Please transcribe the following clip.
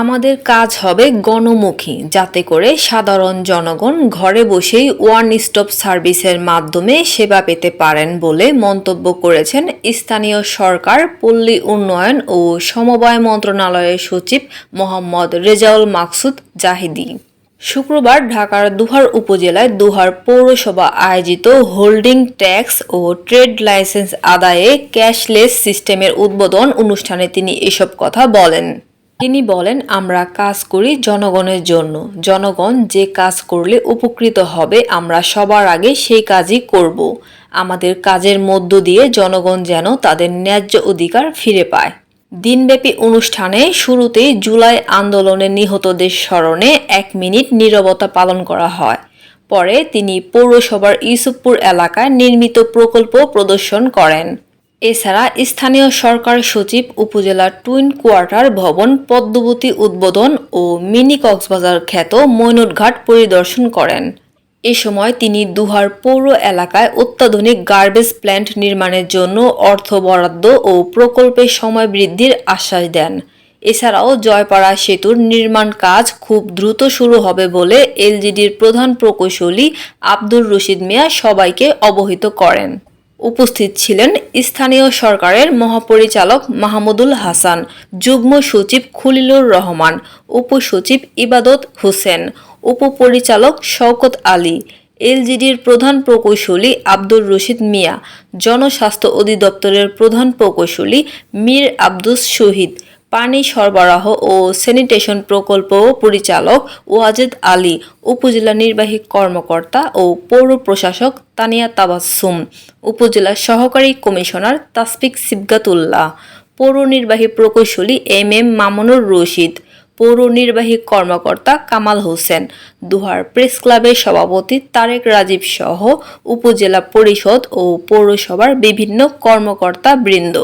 আমাদের কাজ হবে গণমুখী, যাতে করে সাধারণ জনগণ ঘরে বসেই ওয়ান স্টপ সার্ভিসের মাধ্যমে সেবা পেতে পারেন বলে মন্তব্য করেছেন স্থানীয় সরকার, পল্লী উন্নয়ন ও সমবায় মন্ত্রণালয়ের সচিব মোহাম্মদ রেজাউল মাকসুদ জাহিদি। শুক্রবার ঢাকার দুহার উপজেলায় দুহার পৌরসভা আয়োজিত হোল্ডিং ট্যাক্স ও ট্রেড লাইসেন্স আদায়ে ক্যাশলেস সিস্টেমের উদ্বোধন অনুষ্ঠানে তিনি এসব কথা বলেন। তিনি বলেন, আমরা কাজ করি জনগণের জন্য। জনগণ যে কাজ করলে উপকৃত হবে, আমরা সবার আগে সেই কাজই করব। আমাদের কাজের মধ্য দিয়ে জনগণ যেন তাদের ন্যায্য অধিকার ফিরে পায়। দিনব্যাপী অনুষ্ঠানে শুরুতেই জুলাই আন্দোলনে নিহতদের স্মরণে এক মিনিট নীরবতা পালন করা হয়। পরে তিনি পৌরসভার ইউসুফপুর এলাকায় নির্মিত প্রকল্প প্রদর্শন করেন। এছাড়া স্থানীয় সরকার সচিব, উপজেলার টুইন কোয়ার্টার ভবন, পদ্মবতী উদ্বোধন ও মিনি কক্সবাজার খ্যাত মৈনটঘাট পরিদর্শন করেন। এ সময় তিনি দুহার পৌর এলাকায় অত্যাধুনিক গার্বেজ প্ল্যান্ট নির্মাণের জন্য অর্থ বরাদ্দ ও প্রকল্পের সময় বৃদ্ধির আশ্বাস দেন। এছাড়াও জয়পাড়া সেতুর নির্মাণ কাজ খুব দ্রুত শুরু হবে বলে এলজিডির প্রধান প্রকৌশলী আব্দুর রশিদ মিয়া সবাইকে অবহিত করেন। উপস্থিত ছিলেন স্থানীয় সরকারের মহাপরিচালক মাহমুদুল হাসান, যুগ্ম সচিব খলিলুর রহমান, উপসচিব ইবাদত হোসেন, উপপরিচালক শওকত আলী, এলজিডির প্রধান প্রকৌশলী আব্দুর রশিদ মিয়া, জনস্বাস্থ্য অধিদপ্তরের প্রধান প্রকৌশলী মীর আব্দুস শহীদ পানি সরবরাহ ও স্যানিটেশন প্রকল্প পরিচালক ওয়াজেদ আলী, উপজেলা নির্বাহী কর্মকর্তা ও পৌর প্রশাসক তানিয়া তাবাসসুম, উপজেলা সহকারী কমিশনার তাসফিক সিবগাতুল্লাহ, পৌর নির্বাহী প্রকৌশলী এম এম মামুনুর রশিদ, পৌর নির্বাহী কর্মকর্তা কামাল হোসেন, দুহার প্রেস ক্লাবের সভাপতি তারেক রাজীব সহ উপজেলা পরিষদ ও পৌরসভার বিভিন্ন কর্মকর্তা বৃন্দ